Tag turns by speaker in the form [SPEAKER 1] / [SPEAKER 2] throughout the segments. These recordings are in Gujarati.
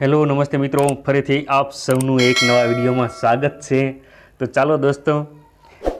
[SPEAKER 1] હેલો નમસ્તે મિત્રો. ફરીથી આપ સૌનું એક નવા વિડીયોમાં સ્વાગત છે. તો ચાલો દોસ્તો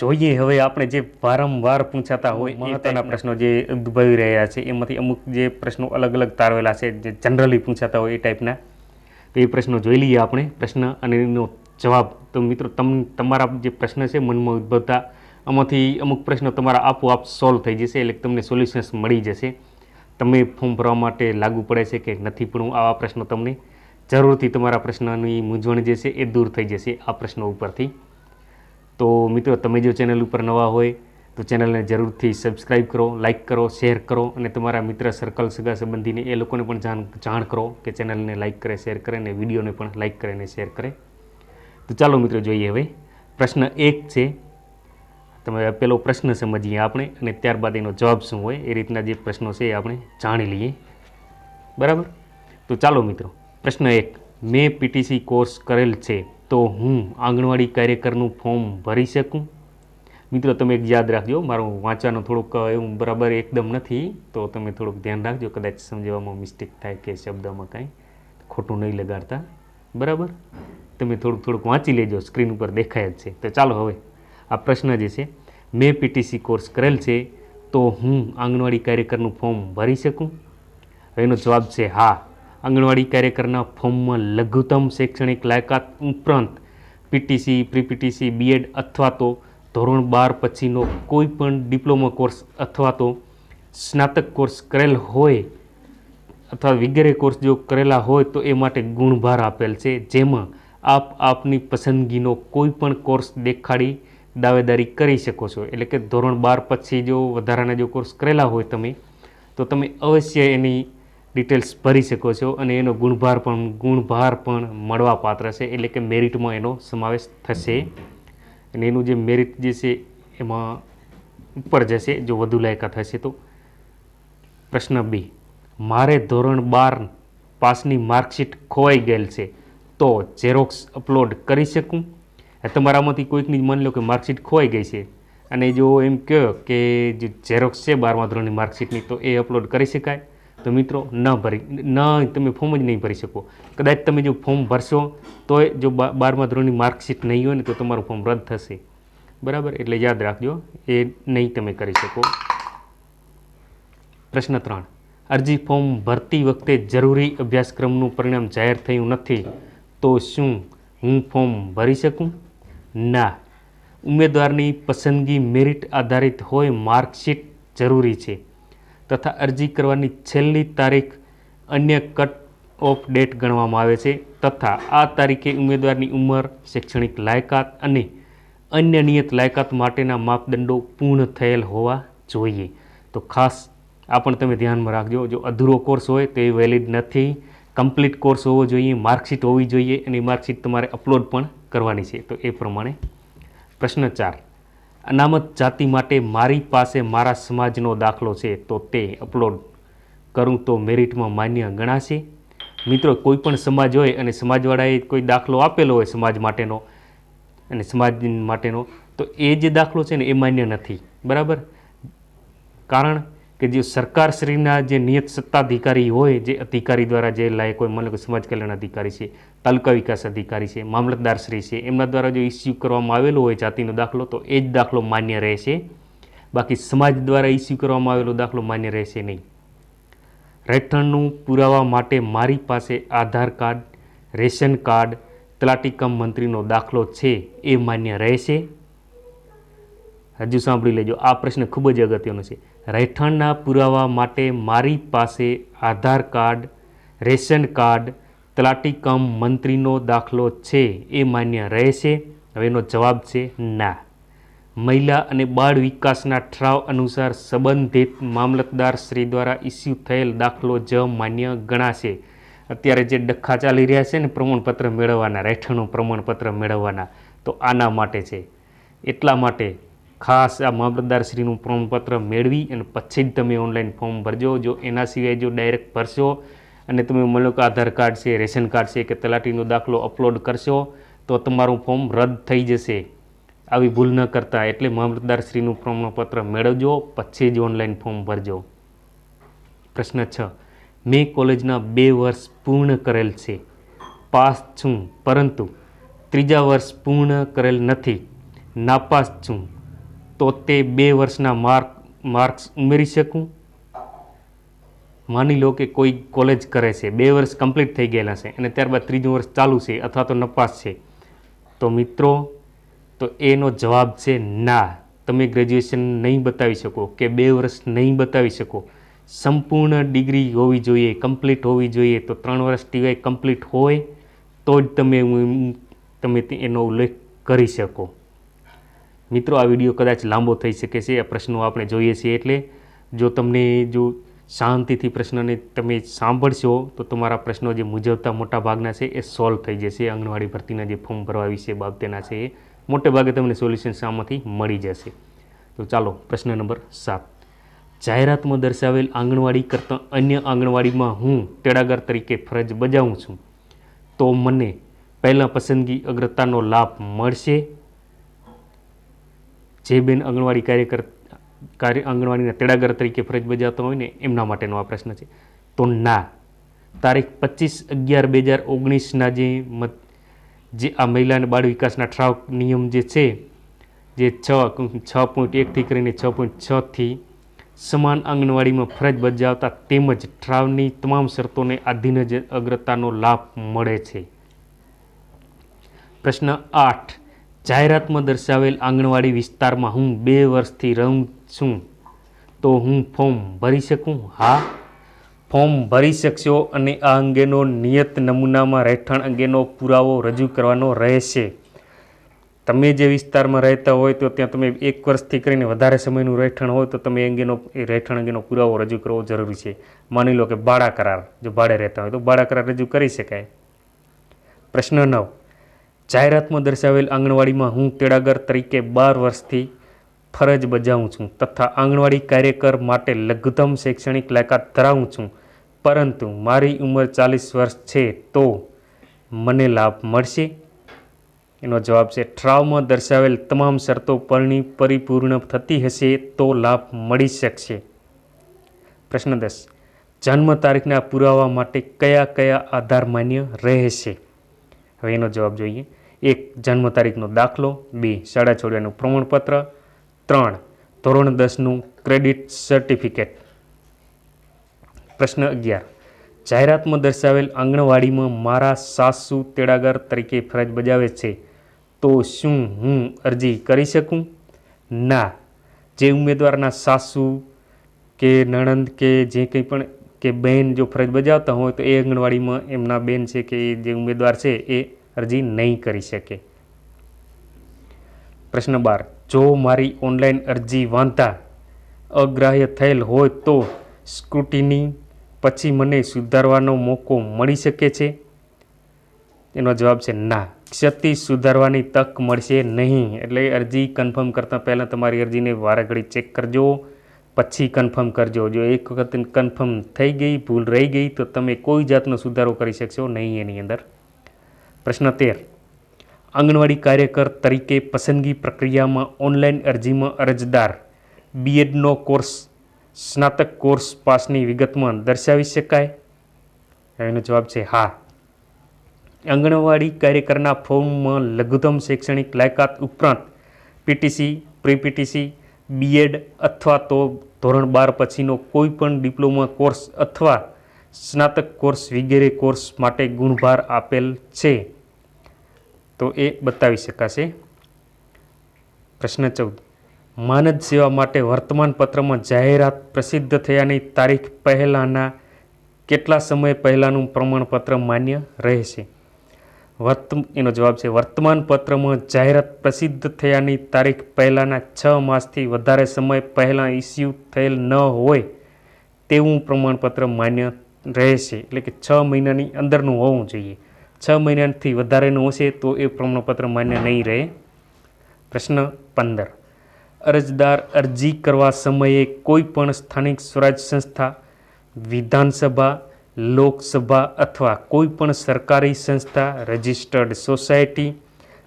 [SPEAKER 1] જોઈએ હવે આપણે જે વારંવાર પૂછાતા હોય મહત્વના પ્રશ્નો. જે ઉદ્ભવી રહ્યા છે એમાંથી અમુક જે પ્રશ્નો અલગ અલગ તારવેલા છે જે જનરલી પૂછાતા હોય એ ટાઈપના તો એ પ્રશ્નો જોઈ લઈએ આપણે. પ્રશ્ન અને એનો જવાબ. તો મિત્રો તમ તમારા જે પ્રશ્ન છે મનમાં ઉદ્ભવતા આમાંથી અમુક પ્રશ્નો તમારા આપોઆપ સોલ્વ થઈ જશે એટલે તમને સોલ્યુશન્સ મળી જશે. તમે ફોર્મ ભરવા માટે લાગુ પડે છે કે નથી પણ આવા પ્રશ્નો તમને જરૂરથી તમારા પ્રશ્નની મૂંઝવણ જે છે એ દૂર થઈ જશે આ પ્રશ્નો ઉપરથી. તો મિત્રો, તમે જો ચેનલ ઉપર નવા હોય, તો ચેનલને જરૂરથી સબસ્ક્રાઈબ કરો, લાઇક કરો, શેર કરો અને તમારા મિત્ર સર્કલ સગા સંબંધીને એ લોકોને પણ જાણ જાણ કરો કે ચેનલને લાઇક કરે, શેર કરે અને વિડીયોને પણ લાઇક કરે અને શેર કરે. તો ચાલો મિત્રો જોઈએ હવે. પ્રશ્ન એક છે, તમે પેલો પ્રશ્ન સમજીએ આપણે અને ત્યારબાદ એનો જવાબ શું હોય એ રીતના જે પ્રશ્નો છે એ આપણે જાણી લઈએ. બરાબર? તો ચાલો મિત્રો પ્રશ્ન એક, મેં પીટીસી કોર્સ કરેલ છે તો હું આંગણવાડી કાર્યકરનું ફોર્મ ભરી શકું? મિત્રો, તમે એક યાદ રાખજો, મારું વાંચવાનું થોડુંક એવું બરાબર એકદમ નથી, તો તમે થોડુંક ધ્યાન રાખજો, કદાચ સમજવામાં મિસ્ટેક થાય કે શબ્દમાં કાંઈ ખોટું નહીં લગાડતા. બરાબર? તમે થોડુંક થોડુંક વાંચી લેજો, સ્ક્રીન ઉપર દેખાય જ છે. તો ચાલો હવે, આ પ્રશ્ન જે છે, મેં પીટીસી કોર્સ કરેલ છે તો હું આંગણવાડી કાર્યકરનું ફોર્મ ભરી શકું? એનો જવાબ છે હા. આંગણવાડી કાર્યકરના ફોર્મમાં લઘુત્તમ શૈક્ષણિક લાયકાત ઉપરાંત પીટીસી, પ્રીપીટીસી, બીએડ અથવા તો ધોરણ બાર પછીનો કોઈ પણ ડિપ્લોમા કોર્સ અથવા તો સ્નાતક કોર્સ કરેલ હોય અથવા વગેરે કોર્સ જો કરેલા હોય તો એ માટે ગુણભાર આપેલ છે. જેમાં આપ આપની પસંદગીનો કોઈ પણ કોર્સ દેખાડી, દાવેદારી કરી શકો છો. એટલે કે ધોરણ બાર પછી જો વધારાના જો કોર્સ કરેલા હોય તમે, તો તમે અવશ્ય એની ડિટેલ્સ ભરી શકો છો અને એનો ગુણભાર પણ ગુણભાર પણ મળવા પાત્ર છે. એટલે કે મેરિટમાં એનો સમાવેશ થશે. અને એનું જે મેરિટ જે છે એમાં ઉપર જશે, જો વધુ લાયકાત હશે તો. પ્રશ્ન બી, મારે ધોરણ બાર પાસની માર્કશીટ ખોવાઈ ગયેલ છે, તો ઝેરોક્સ અપલોડ કરી શકું? તમારામાંથી કોઈકની માની લો કે માર્કશીટ ખોવાઈ ગઈ છે. અને જો એમ કહો કે જે ઝેરોક્સ છે બારમા ધોરણની માર્કશીટની, તો એ અપલોડ કરી શકાય. તો મિત્રો, ન ભરી, ન તમે ફોર્મ જ નહીં ભરી શકો. કદાચ તમે જો ફોર્મ ભરશો, તોય જો બારમા ધોરણની માર્કશીટ નહીં હોય ને, તો તમારું ફોર્મ રદ થશે. બરાબર? એટલે યાદ રાખજો, એ નહીં તમે કરી શકો. પ્રશ્ન ત્રણ. અરજી ફોર્મ ભરતી વખતે જરૂરી અભ્યાસક્રમનું પરિણામ જાહેર થયું નથી, તો શું હું ફોર્મ ભરી શકું? ના. ઉમેદવારની પસંદગી મેરિટ આધારિત હોય માર્કશીટ જરૂરી છે. તથા અરજી કરવાની છેલ્લી તારીખ અન્ય કટ ઓફ ડેટ ગણવામાં આવે છે તથા આ તારીખે ઉમેદવારની ઉંમર, શૈક્ષણિક લાયકાત અને અન્ય નિયત લાયકાત માટેના માપદંડો પૂર્ણ થયેલ હોવા જોઈએ. તો ખાસ આ પણ તમે ધ્યાનમાં રાખજો, જો અધૂરો કોર્સ હોય તો એ વેલિડ નથી. કમ્પ્લીટ કોર્સ હોવો જોઈએ માર્કશીટ હોવી જોઈએ અને માર્કશીટ તમારે અપલોડ પણ કરવાની છે. તો એ પ્રમાણે પ્રશ્ન ચાર. અનામત જાતિ માટે મારી પાસે મારા સમાજનો દાખલો છે, તો તે અપલોડ કરું તો મેરિટમાં માન્ય ગણાશે. મિત્રો કોઈ પણ સમાજ હોય અને સમાજવાળાએ કોઈ દાખલો આપેલો હોય સમાજ માટેનો અને સમાજ માટેનો, તો એ જે દાખલો છે ને, એ માન્ય નથી. બરાબર? કારણ કે જે સરકારશ્રીના જે નિયત સત્તાધિકારી હોય, જે અધિકારી દ્વારા જે લાયક હોય મને સમાજ કલ્યાણ અધિકારી છે, તાલુકા વિકાસ અધિકારી છે, મામલતદારશ્રી છે, એમના દ્વારા જો ઇસ્યુ કરવામાં આવેલો હોય જાતિનો દાખલો, તો એ જ દાખલો માન્ય રહેશે. બાકી સમાજ દ્વારા ઇસ્યુ કરવામાં આવેલો દાખલો માન્ય રહેશે નહીં. રહેઠાણનું પુરાવા માટે મારી પાસે આધાર કાર્ડ, રેશન કાર્ડ, તલાટીકમ મંત્રીનો દાખલો છે, એ માન્ય રહેશે. હજુ સાંભળી લેજો, આ પ્રશ્ન ખૂબ જ અગત્યનો છે. રહેઠાણના પુરાવા માટે મારી પાસે આધાર કાર્ડ, રેશન કાર્ડ, તલાટી કમ મંત્રીનો દાખલો છે એ માન્ય રહેશે? હવે એનો જવાબ છે ના. મહિલા અને બાળ વિકાસના ઠરાવ અનુસાર સંબંધિત મામલતદાર શ્રી દ્વારા ઇસ્યુ થયેલ દાખલો જ માન્ય ગણાશે. અત્યારે જે ડખ્ખા ચાલી રહ્યા છે ને પ્રમાણપત્ર મેળવવાના, રહેઠાણનું પ્રમાણપત્ર મેળવવાના, તો આના માટે છે. એટલા માટે ખાસ આ મામલતદારશ્રીનું પ્રમાણપત્ર મેળવી અને પછી જ તમે ઓનલાઈન ફોર્મ ભરજો. જો એના સિવાય જો ડાયરેક્ટ ભરશો અને તમે કે આધાર કાર્ડ છે, રેશન કાર્ડ છે કે તલાટીનો દાખલો અપલોડ કરશો, તો તમારું ફોર્મ રદ થઈ જશે. આવી ભૂલ ન કરતા એટલે મામલતદારશ્રીનું પ્રમાણપત્ર મેળવજો, પછી જ ઓનલાઈન ફોર્મ ભરજો. પ્રશ્ન છ. મેં કોલેજના બે વર્ષ પૂર્ણ કરેલ છે. પાસ છું, પરંતુ ત્રીજા વર્ષ પૂર્ણ કરેલ નથી. નાપાસ છું. તો તે બે વર્ષના માર્ક, માર્ક્સ ઉમેરી શકું? માની લો કે કોઈ કોલેજ કરે છે, બે વર્ષ કમ્પ્લીટ થઈ ગયેલા છે અને ત્યારબાદ ત્રીજું વર્ષ ચાલુ છે અથવા તો નપાસ છે. તો મિત્રો, તો એનો જવાબ છે ના. તમે ગ્રેજ્યુએશન નહીં બતાવી શકો કે બે વર્ષ નહીં બતાવી શકો. સંપૂર્ણ ડિગ્રી હોવી જોઈએ, કમ્પ્લીટ હોવી જોઈએ. તો ત્રણ વર્ષ ટીવાય કમ્પ્લીટ હોય, તો જ તમે તમે એનો ઉલ્લેખ કરી શકો. મિત્રો, આ વીડિયો કદાચ લાંબો થઈ શકે છે. આ પ્રશ્નો આપણે જોઈએ છીએ એટલે જો તમને જો શાંતિથી પ્રશ્નને તમે સાંભળશો, તો તમારા પ્રશ્નો જે મૂંઝવતા મોટા ભાગના છે, એ સોલ્વ થઈ જશે. આંગણવાડી ભરતીના જે ફોર્મ ભરવા વિશે બાબતેના છે, એ મોટે ભાગે તમને સોલ્યુશન આમાંથી મળી જશે. તો ચાલો, પ્રશ્ન નંબર સાત. જાહેરાતમાં દર્શાવેલ આંગણવાડી કરતાં અન્ય આંગણવાડીમાં હું તેડાગર તરીકે ફરજ બજાવું છું, તો મને પહેલાં પસંદગી અગ્રતાનો લાભ મળશે? જે બેન આંગણવાડી કાર્યકર, કાર્ય, આંગણવાડીના તેડાગર તરીકે ફરજ બજાવતા હોય ને, એમના માટેનો આ પ્રશ્ન છે. તો ના. તારીખ પચીસ અગિયાર બે હજાર ઓગણીસના જે મત, જે આ મહિલા અને બાળ વિકાસના ઠરાવ નિયમ જે છે, જે છ છ પોઈન્ટ એકથી કરીને છ પોઈન્ટ છથી સમાન આંગણવાડીમાં ફરજ બજાવતા તેમજ ઠરાવની તમામ શરતોને આધીન જ અગ્રતાનો લાભ મળે છે. પ્રશ્ન આઠ. જાહેરાતમાં દર્શાવેલ આંગણવાડી વિસ્તારમાં હું બે વર્ષથી રહું છું. તો હું ફોર્મ ભરી શકું? હા. ફોર્મ ભરી શકશો અને આ અંગેનો નિયત નમૂનામાં રહેઠાણ અંગેનો પુરાવો રજૂ કરવાનો રહેશે. તમે જે વિસ્તારમાં રહેતા હોય તો ત્યાં તમે એક વર્ષથી કરીને વધારે સમયનું રહેઠાણ હોય તો તમે અંગેનો, એ રહેઠાણ અંગેનો પુરાવો રજૂ કરવો જરૂરી છે. માની લો કે ભાડા કરાર, જો ભાડે રહેતા હોય તો ભાડા કરાર રજૂ કરી શકાય. પ્રશ્ન નવ. જાહેરાતમાં દર્શાવેલ આંગણવાડીમાં હું તેડાગર તરીકે બાર વર્ષથી ફરજ બજાવું છું તથા આંગણવાડી કાર્યકર માટે લઘુત્તમ શૈક્ષણિક લાયકાત ધરાવું છું. પરંતુ મારી ઉંમર ચાલીસ વર્ષ છે તો મને લાભ મળશે? એનો જવાબ છે ઠરાવમાં દર્શાવેલ તમામ શરતો પરણી પરિપૂર્ણ થતી હશે તો લાભ મળી શકશે. પ્રશ્ન દસ, જન્મ તારીખના પુરાવા માટે કયા કયા આધાર માન્ય રહેશે? હવે એનો જવાબ જોઈએ. એક જન્મ તારીખનો દાખલો, બે શાળા છોડ્યાનું પ્રમાણપત્ર, ત્રણ ધોરણ દસનું ક્રેડિટ સર્ટિફિકેટ. પ્રશ્ન અગિયાર. જાહેરાતમાં દર્શાવેલ આંગણવાડીમાં મારા સાસુ તેડાગર તરીકે ફરજ બજાવે છે, તો શું હું અરજી કરી શકું? ના. જે ઉમેદવારના સાસુ કે નણંદ કે જે કંઈ પણ કે બહેન જો ફરજ બજાવતા હોય તો એ આંગણવાડીમાં એમના બેન છે કે જે ઉમેદવાર છે એ અરજી નહીં કરી શકે. પ્રશ્ન બાર, જો મારી ઓનલાઈન અરજી વાંધા અગ્રાહ્ય થયેલ હોય તો સ્ક્રુટિની પછી મને સુધારવાનો મોકો મળી શકે છે? એનો જવાબ છે ના. ક્ષતિ સુધારવાની તક મળશે નહીં. એટલે અરજી કન્ફર્મ કરતાં પહેલાં તમારી અરજીને વારાઘડી ચેક કરજો. પછી કન્ફર્મ કરજો. જો એક વખત કન્ફર્મ થઈ ગઈ, ભૂલ રહી ગઈ, તો તમે કોઈ જાતનો સુધારો કરી શકશો નહીં એની અંદર. પ્રશ્ન તેર. આંગણવાડી કાર્યકર તરીકે પસંદગી પ્રક્રિયામાં ઓનલાઈન અરજીમાં અરજદાર બીએડનો કોર્સ, સ્નાતક કોર્સ પાસની વિગતમાં દર્શાવી શકાય? એનો જવાબ છે હા. આંગણવાડી કાર્યકરના ફોર્મમાં લઘુત્તમ શૈક્ષણિક લાયકાત ઉપરાંત પીટીસી પ્રી પીટીસી બીએડ અથવા તો ધોરણ બાર પછીનો કોઈ પણ ડિપ્લોમા કોર્સ અથવા સ્નાતક કોર્સ વગેરે કોર્સ માટે ગુણભાર આપેલ છે. તો એ બતાવી શકાશે. પ્રશ્ન ચૌદ. માનદ સેવા માટે વર્તમાનપત્રમાં જાહેરાત પ્રસિદ્ધ થયાની તારીખ પહેલાંના કેટલા સમય પહેલાંનું પ્રમાણપત્ર માન્ય રહેશે? વર્ત, એનો જવાબ છે, વર્તમાનપત્રમાં જાહેરાત પ્રસિદ્ધ થયાની તારીખ પહેલાંના છ માસથી વધારે સમય પહેલાં ઇસ્યુ થયેલ ન હોય તેવું પ્રમાણપત્ર માન્ય રહેશે. એટલે કે છ મહિનાની અંદરનું હોવું જોઈએ. છ મહિનાથી વધારેનું હશે તો એ પ્રમાણપત્ર માન્ય નહીં રહે. પ્રશ્ન પંદર. અરજદાર અરજી કરવા સમયે કોઈ પણ સ્થાનિક સ્વરાજ સંસ્થા, વિધાનસભા, લોકસભા અથવા કોઈ પણ સરકારી સંસ્થા, રજિસ્ટર્ડ સોસાયટી,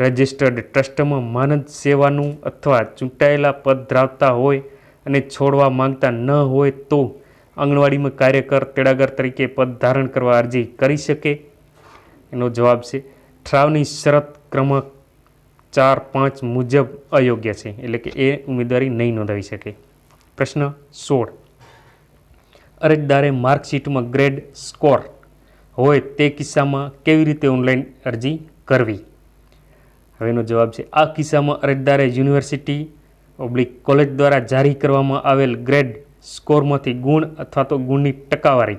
[SPEAKER 1] રજિસ્ટર્ડ ટ્રસ્ટમાં માનદ સેવાનું અથવા ચૂંટાયેલા પદ ધરાવતા હોય અને છોડવા માંગતા ન હોય તો આંગણવાડીમાં કાર્યકર, તેડાગર તરીકે પદ ધારણ કરવા અરજી કરી શકે? એનો જવાબ છે, ઠરાવની શરત ક્રમાંક ચાર પાંચ મુજબ અયોગ્ય છે. એટલે કે એ ઉમેદવારી નહીં નોંધાવી શકે. પ્રશ્ન સોળ. અરજદારે માર્કશીટમાં ગ્રેડ સ્કોર હોય તે કિસ્સામાં કેવી રીતે ઓનલાઈન અરજી કરવી? હવેનો જવાબ છે, આ કિસ્સામાં અરજદારે યુનિવર્સિટી ઓબ્લિક કોલેજ દ્વારા જારી કરવામાં આવેલ ગ્રેડ સ્કોરમાંથી ગુણ અથવા તો ગુણની ટકાવારી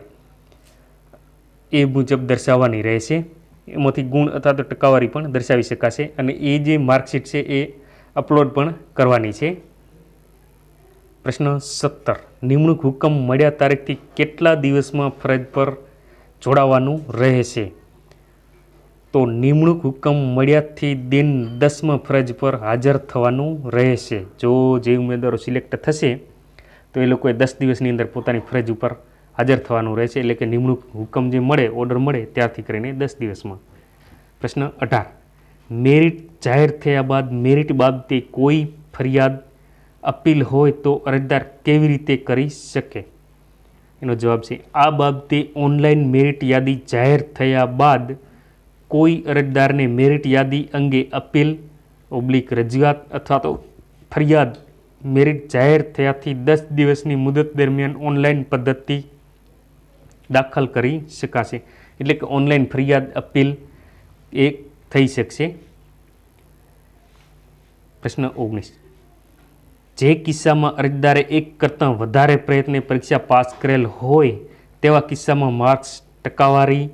[SPEAKER 1] એ મુજબ દર્શાવવાની રહેશે એમાંથી ગુણ અથવા તો ટકાવારી પણ દર્શાવી શકાશે અને એ જે માર્કશીટ છે એ અપલોડ પણ કરવાની છે. પ્રશ્ન સત્તર. નિમણૂક હુકમ મળ્યા તારીખથી કેટલા દિવસમાં ફરજ પર જોડાવાનું રહેશે? તો નિમણૂક હુકમ મળ્યાથી દિન દસમાં ફરજ પર હાજર થવાનું રહેશે. જો જે ઉમેદવારો સિલેક્ટ થશે તો એ લોકોએ દસ દિવસની અંદર પોતાની ફરજ ઉપર હાજર થવાનું રહેશે એટલે કે નિમણૂક હુકમ જે મળે, ઓર્ડર મળે, ત્યારથી કરીને દસ દિવસમાં. પ્રશ્ન અઢાર. મેરિટ જાહેર થયા બાદ, મેરિટ બાબતે કોઈ ફરિયાદ અપીલ હોય તો અરજદાર કેવી રીતે કરી શકે? એનો જવાબ છે, આ બાબતે ઓનલાઈન મેરિટ યાદી જાહેર થયા બાદ કોઈ અરજદારને મેરિટ યાદી અંગે અપીલ, ઓબ્લિક રજૂઆત અથવા તો ફરિયાદ મેરિટ જાહેર થયાથી દસ દિવસની મુદત દરમિયાન ઓનલાઈન પદ્ધતિ દાખલ કરી શકાશે. એટલે કે ઓનલાઈન ફરિયાદ અપીલ એ થઈ શકશે. પ્રશ્ન ઓગણીસ. જે કિસ્સામાં અરજદારે એક કરતાં વધારે પ્રયત્ને પરીક્ષા પાસ કરેલ હોય તેવા કિસ્સામાં માર્ક્સ ટકાવારી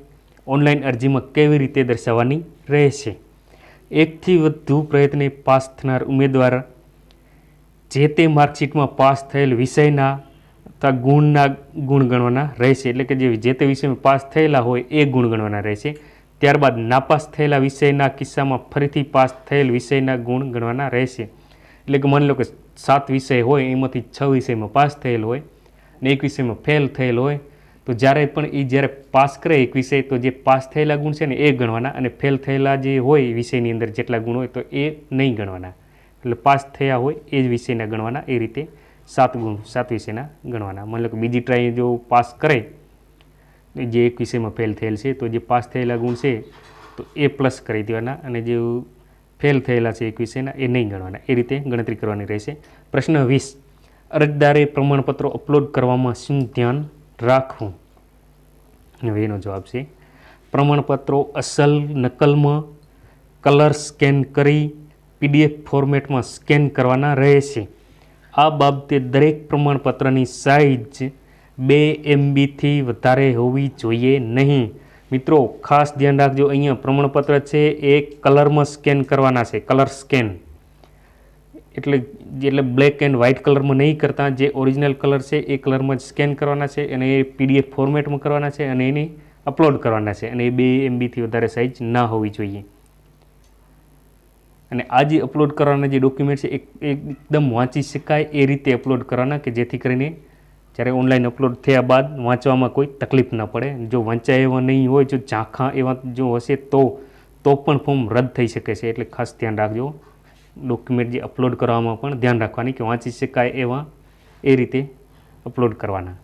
[SPEAKER 1] ઓનલાઈન અરજીમાં કેવી રીતે દર્શાવવાની રહેશે? એકથી વધુ પ્રયત્ને પાસ થનાર ઉમેદવાર જે તે માર્કશીટમાં પાસ થયેલ વિષયના અથવા ગુણના ગુણ ગણવાના રહેશે. એટલે કે જે જે તે વિષયમાં પાસ થયેલા હોય એ ગુણ ગણવાના રહેશે. ત્યારબાદ નાપાસ થયેલા વિષયના કિસ્સામાં ફરીથી પાસ થયેલ વિષયના ગુણ ગણવાના રહેશે. એટલે કે માની લો કે સાત વિષય હોય, એમાંથી છ વિષયમાં પાસ થયેલ હોય ને એક વિષયમાં ફેલ થયેલ હોય, તો જ્યારે પણ એ જ્યારે પાસ કરે એક વિષય, તો જે પાસ થયેલા ગુણ છે ને એ ગણવાના અને ફેલ થયેલા જે હોય વિષયની અંદર જેટલા ગુણ હોય તો એ નહીં ગણવાના. એટલે પાસ થયા હોય એ જ વિષયના ગણવાના, એ રીતે સાત ગુણ, સાત વિષયના ગણવાના. માની લો કે બીજી ટ્રાય જો પાસ કરે જે એક વિષયમાં ફેલ થયેલ છે, તો જે પાસ થયેલા ગુણ છે, તો એ પ્લસ કરી દેવાના અને જે ફેલ થયેલા છે એક વિષયના, એ નહીં ગણવાના. એ રીતે ગણતરી કરવાની રહેશે. પ્રશ્ન વીસ, અરજદારે પ્રમાણપત્રો અપલોડ કરવામાં શું ધ્યાન રાખવું? હવે એનો જવાબ છે, પ્રમાણપત્રો અસલ નકલમાં કલર સ્કેન કરી પીડીએફ ફોર્મેટમાં સ્કેન કરવાના રહેશે. આ બાબતે દરેક પ્રમાણપત્રની સાઇઝ બે એમબીથી વધારે હોવી જોઈએ નહીં. મિત્રો, ખાસ ધ્યાન રાખજો, અહીંયા પ્રમાણપત્ર છે, એ કલરમાં સ્કેન કરવાના છે કલર સ્કેન એટલે એટલે બ્લેક એન્ડ વ્હાઇટ કલરમાં નહીં કરતા, જે ઓરિજિનલ કલર છે, એ કલરમાં જ સ્કેન કરવાના છે, અને એ પીડીએફ ફોર્મેટમાં કરવાના છે, અને એને અપલોડ કરવાના છે, અને એ બે એમબીથી વધારે સાઇઝ ના હોવી જોઈએ. અને આ જે અપલોડ કરવાના જે ડોક્યુમેન્ટ છે, એક એકદમ વાંચી શકાય એ રીતે અપલોડ કરવાના કે જેથી કરીને જ્યારે ઓનલાઈન અપલોડ થયા બાદ વાંચવામાં કોઈ તકલીફ ન પડે. જો વાંચાય એવા નહીં હોય, જો ઝાંખા એવા જો હશે તો તો પણ ફોર્મ રદ થઈ શકે છે. એટલે ખાસ ધ્યાન રાખજો. ડોક્યુમેન્ટ જે અપલોડ કરવામાં પણ ધ્યાન રાખવાની કે વાંચી શકાય એવા એ રીતે અપલોડ કરવાના.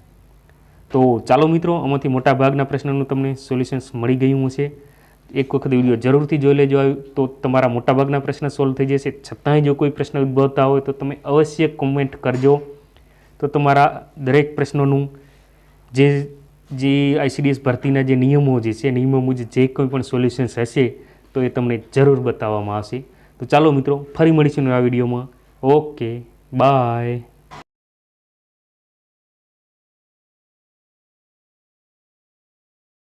[SPEAKER 1] તો ચાલો મિત્રો, આમાંથી મોટા ભાગના પ્રશ્નનું તમને સોલ્યુશન્સ મળી ગયું હશે. એક વખત વીડિયો જરૂરથી જોઈ લેજો. તો તમારા મોટાભાગના પ્રશ્ન સોલ્વ થઈ જશે. છતાંય જો કોઈ પ્રશ્ન ઉદ્ભવતા હોય તો તમે અવશ્ય કોમેન્ટ કરજો. તો તમારા દરેક પ્રશ્નોનું જે જે આઈસીડીએસ ભરતીના જે નિયમો જે છે, નિયમો મુજબ જે કોઈ પણ સોલ્યુશન્સ હશે, તો એ તમને જરૂર બતાવવામાં આવશે. તો ચાલો મિત્રો, ફરી મળીશું આ વિડીયોમાં. Okay bye